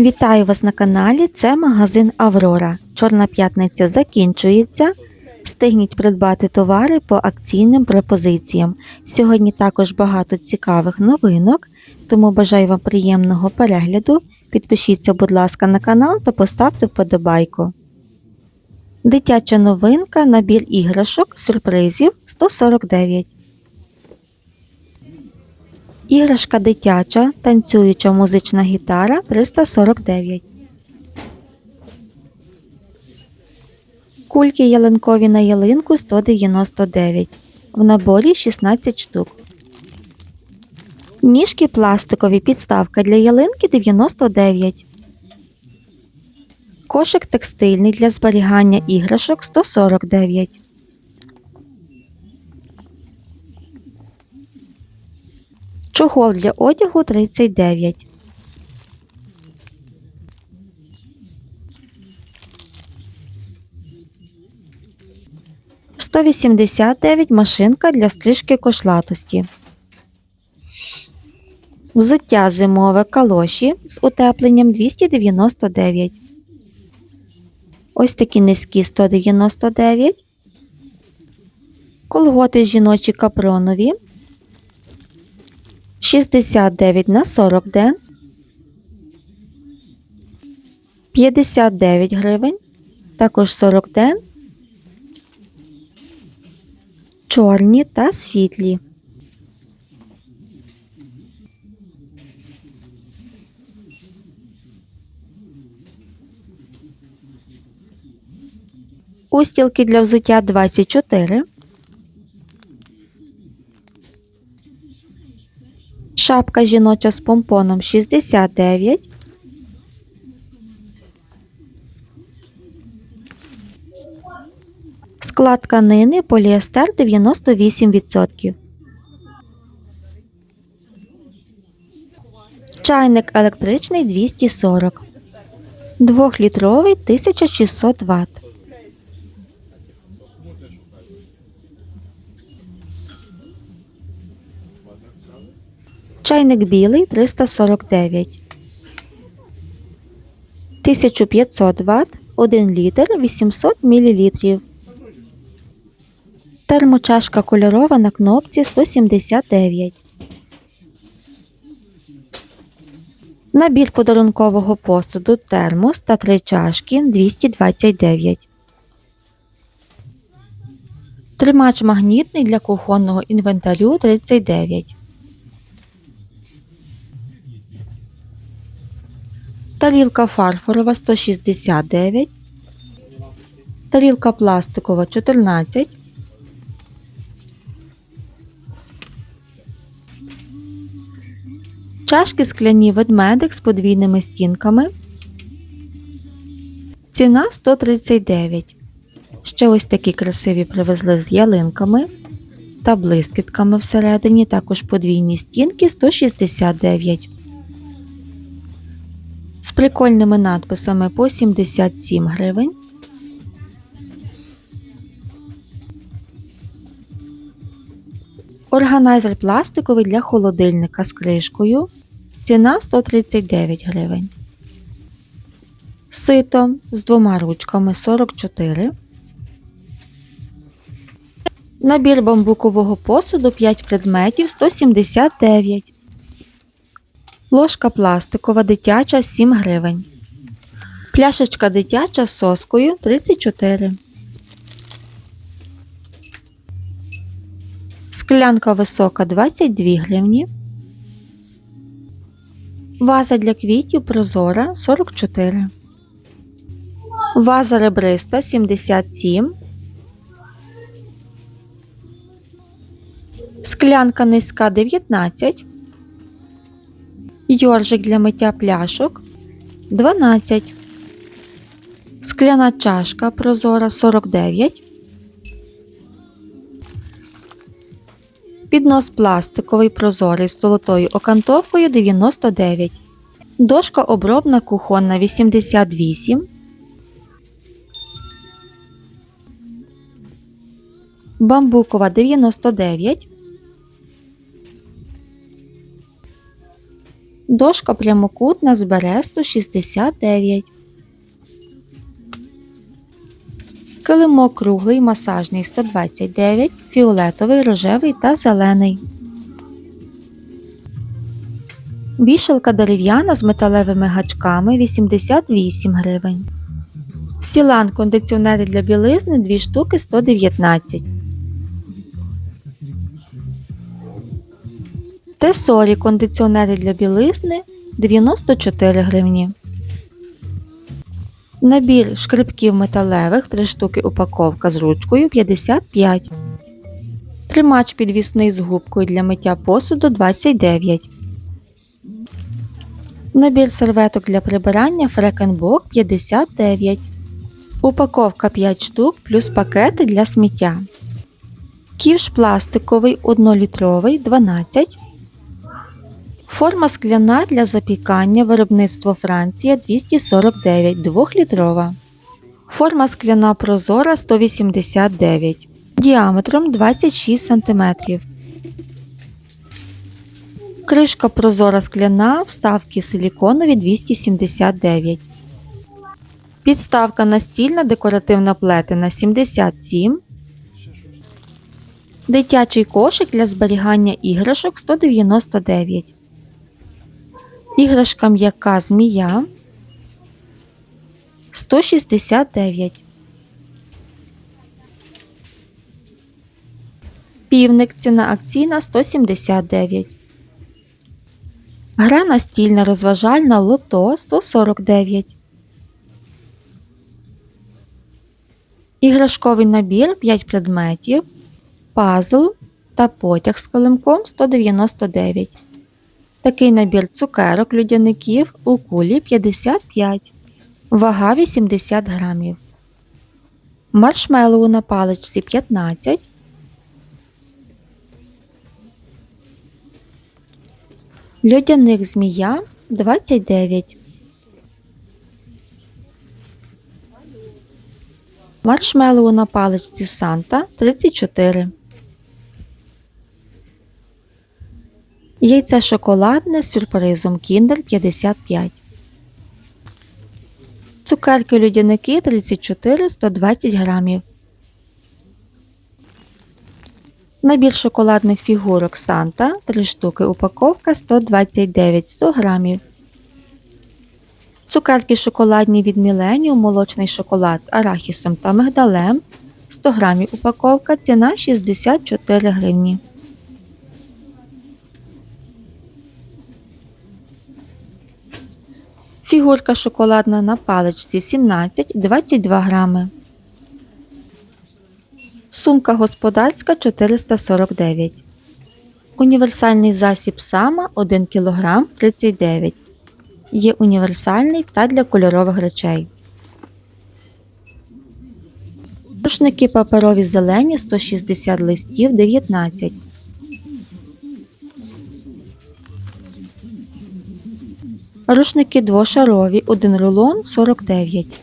Вітаю вас на каналі. Це магазин Аврора. Чорна п'ятниця закінчується. Встигніть придбати товари по акційним пропозиціям. Сьогодні також багато цікавих новинок, тому бажаю вам приємного перегляду. Підпишіться, будь ласка, на канал та поставте вподобайку. Дитяча новинка, набір іграшок, сюрпризів 149. Іграшка дитяча, танцююча музична гітара 349. Кульки ялинкові на ялинку 199. В наборі 16 штук. Ніжки пластикові підставка для ялинки 99. Кошик текстильний для зберігання іграшок 149. Чохол для одягу 39. Сто вісімдесят дев'ять машинка для стрижки кошлатості. Взуття зимове калоші з утепленням 299. Ось такі низькі 199. Колготи жіночі капронові 69 на 40 ден. 59 гривень. Також 40 ден. Чорні та світлі. Устілки для взуття 24. Шапка жіноча з помпоном 69. Склад тканини поліестер 98%. Чайник електричний 240. Двохлітровий 1600 Вт. Чайник білий 349. 1500 Вт, 1 літр 800 мл. Термочашка кольорова на кнопці 179. Набір подарункового посуду термос та три чашки 229. Тримач магнітний для кухонного інвентарю 39. Тарілка фарфорова 169. Тарілка пластикова 14. Чашки скляні ведмедик з подвійними стінками. Ціна 139. Ще ось такі красиві привезли з ялинками та блискітками всередині, також подвійні стінки 169 з прикольними надписами по 77 гривень. Органайзер пластиковий для холодильника з кришкою. Ціна 139 гривень. Сито з двома ручками 44. Набір бамбукового посуду 5 предметів 179 Ложка пластикова дитяча 7 гривень. Пляшечка дитяча з соскою 34. Склянка висока 22 гривні. Ваза для квітів прозора 44. Ваза ребриста 77. Склянка низька 19. Йоржик для миття пляшок 12. Скляна чашка прозора 49. Піднос пластиковий прозорий з золотою окантовкою 99. Дошка обробна кухонна 88. Бамбукова 99. Дошка прямокутна з бересту 69. Килимок круглий масажний 129, фіолетовий, рожевий та зелений. Вішалка дерев'яна з металевими гачками 88 гривень. Сілан кондиціонери для білизни 2 штуки 119. Тесорі кондиціонери для білизни 94 гривні. Набір шкребків металевих 3 штуки упаковка з ручкою 55. Тримач підвісний з губкою для миття посуду 29. Набір серветок для прибирання Фрекенбок 59. Упаковка 5 штук плюс пакети для сміття. Ківш пластиковий 1-літровий 12. Форма скляна для запікання виробництво Франція 249 2-літрова. Форма скляна прозора 189 діаметром 26 см. Кришка прозора скляна, вставки силіконові 279. Підставка настільна декоративна плетена 77. Дитячий кошик для зберігання іграшок 199. Іграшка м'яка змія 169. Півник ціна акційна 179. Гра настільна розважальна лото 149. Іграшковий набір 5 предметів. Пазл та потяг з килимком 199. Такий набір цукерок людяників у кулі 55. Вага 80 грамів. Маршмеллоу на паличці 15. Льодяник змія 29. Маршмеллоу на паличці Санта 34. Яйце шоколадне з сюрпризом Kinder 55. Цукерки льодяники 34 120 грамів. Набір шоколадних фігурок Санта 3 штуки упаковка 129 100 грамів. Цукерки шоколадні від Millennium, молочний шоколад з арахісом та мигдалем 100 грамів упаковка, ціна 64 гривні. Фігурка шоколадна на паличці 17-22 грами. Сумка господарська 449. Універсальний засіб сама 1 кг 39. Є універсальний та для кольорових речей. Рушники паперові зелені 160 листів 19. Рушники двошарові 1 рулон 49.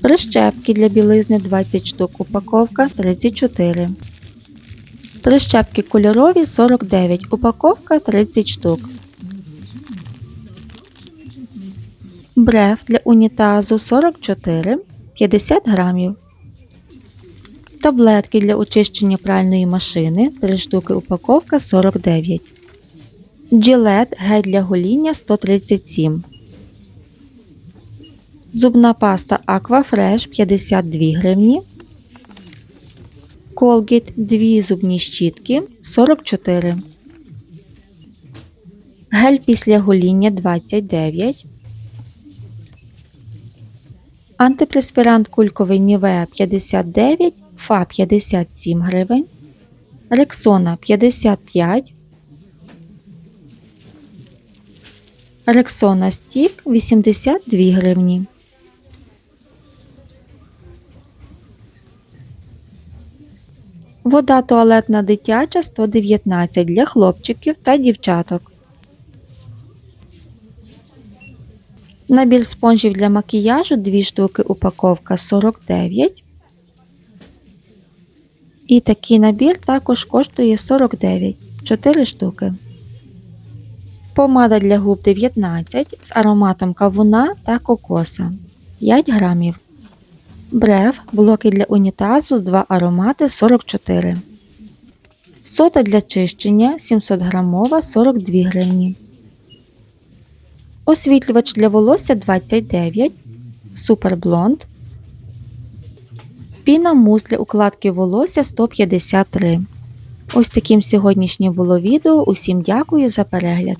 Прищепки для білизни 20 штук упаковка 34. Прищепки кольорові 49, упаковка 30 штук. Бреф для унітазу 44 50 грамів. Таблетки для очищення пральної машини 3 штуки упаковка 49. Джилет гель для гоління 137. Зубна паста Aquafresh 52 гривні. Colgate 2 зубні щітки 44. Гель після гоління 29. Антипреспірант кульковий Нівеа 59, Фа 57 гривень. Рексона 55. Рексона Стік 82 гривні. Вода туалетна дитяча 119 для хлопчиків та дівчаток. Набір спонжів для макіяжу 2 штуки упаковка 49. І такий набір також коштує 49 4 штуки. Помада для губ 19 з ароматом кавуна та кокоса 5 грамів. Брев блоки для унітазу 2 аромати 44. Сота для чищення 700 грамова 42 гривні. Освітлювач для волосся 29. Супер блонд. Піна мус для укладки волосся 153. Ось таким сьогоднішнє було відео. Усім дякую за перегляд.